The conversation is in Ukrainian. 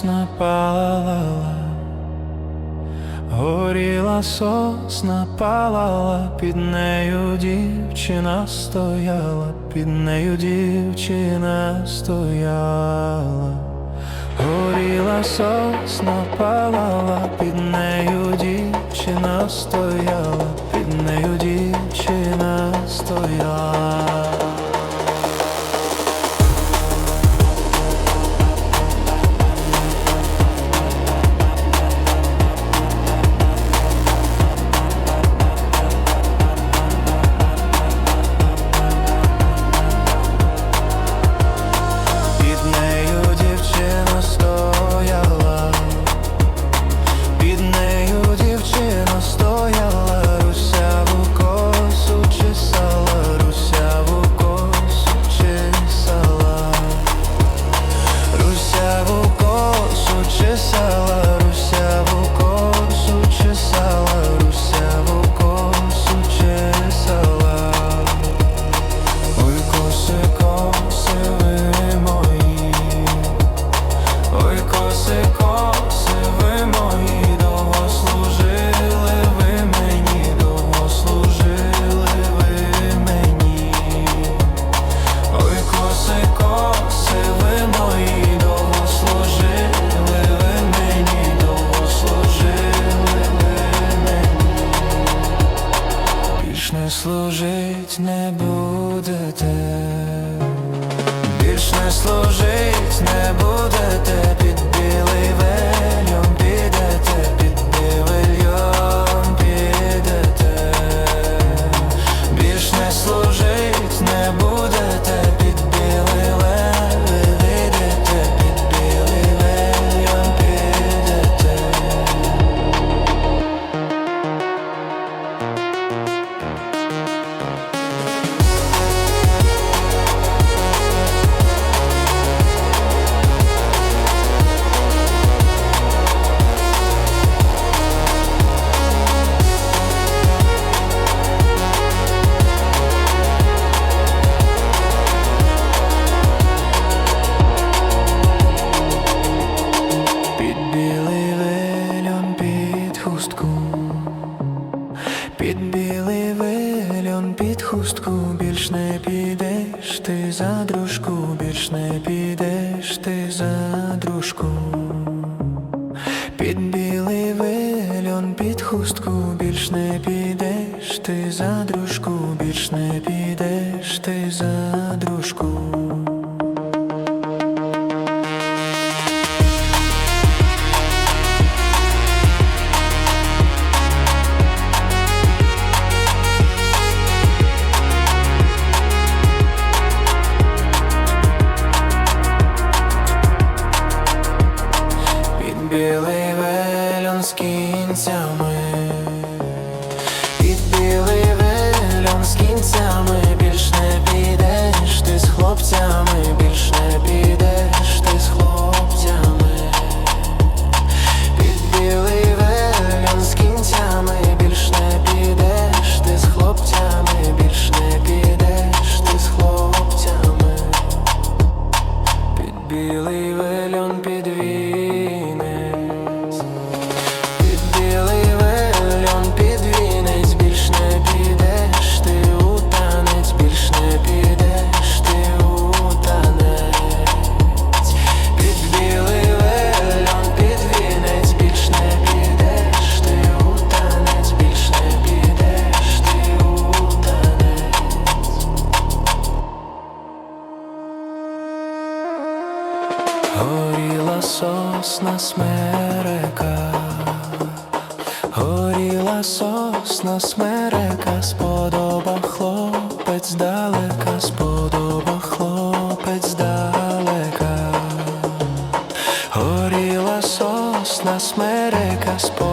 сосна палала, горіла сосна палала, під нею дівчина стояла, під нею дівчина стояла, горіла сосна палала, під нею дівчина стояла, під нею дівчина стояла. Служить не будете, більш не служить не будете, вельон під хустку, більш не підеш ти за дружку, більш не підеш ти за дружку. Під білий вельон під хустку, більш не підеш ти за дружку, більш не підеш ти за дружку. З кінцями, більш не підеш. Ти з хлопцями, більш не підеш. Ти з хлопцями, під білий вельон з кінцями, більш не підеш. Ти з хлопцями, більш не підеш. Ти з хлопцями. Під білий сосна смерека, горіла сосна смерека, сподоба хлопець далека, сподоба хлопець далека, горіла сосна смерека, сподоба